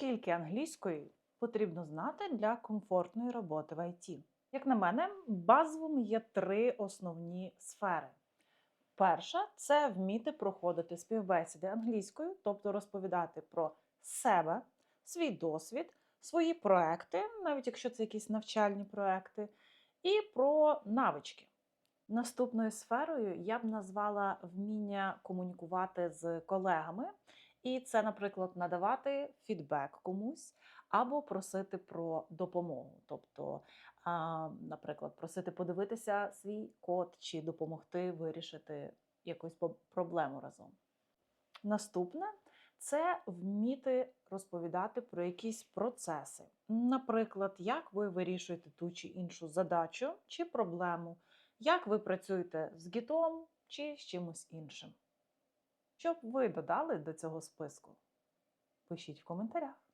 Скільки англійської потрібно знати для комфортної роботи в ІТ? Як на мене, базовими є три основні сфери. Перша це вміти проходити співбесіди англійською, тобто розповідати про себе, свій досвід, свої проекти, навіть якщо це якісь навчальні проекти, і про навички. Наступною сферою я б назвала вміння комунікувати з колегами, і це, наприклад, надавати фідбек комусь або просити про допомогу. Тобто, наприклад, просити подивитися свій код чи допомогти вирішити якусь проблему разом. Наступне це вміти розповідати про якісь процеси. Наприклад, як ви вирішуєте ту чи іншу задачу чи проблему, як ви працюєте з гітом чи з чимось іншим. Що б ви додали до цього списку? Пишіть в коментарях.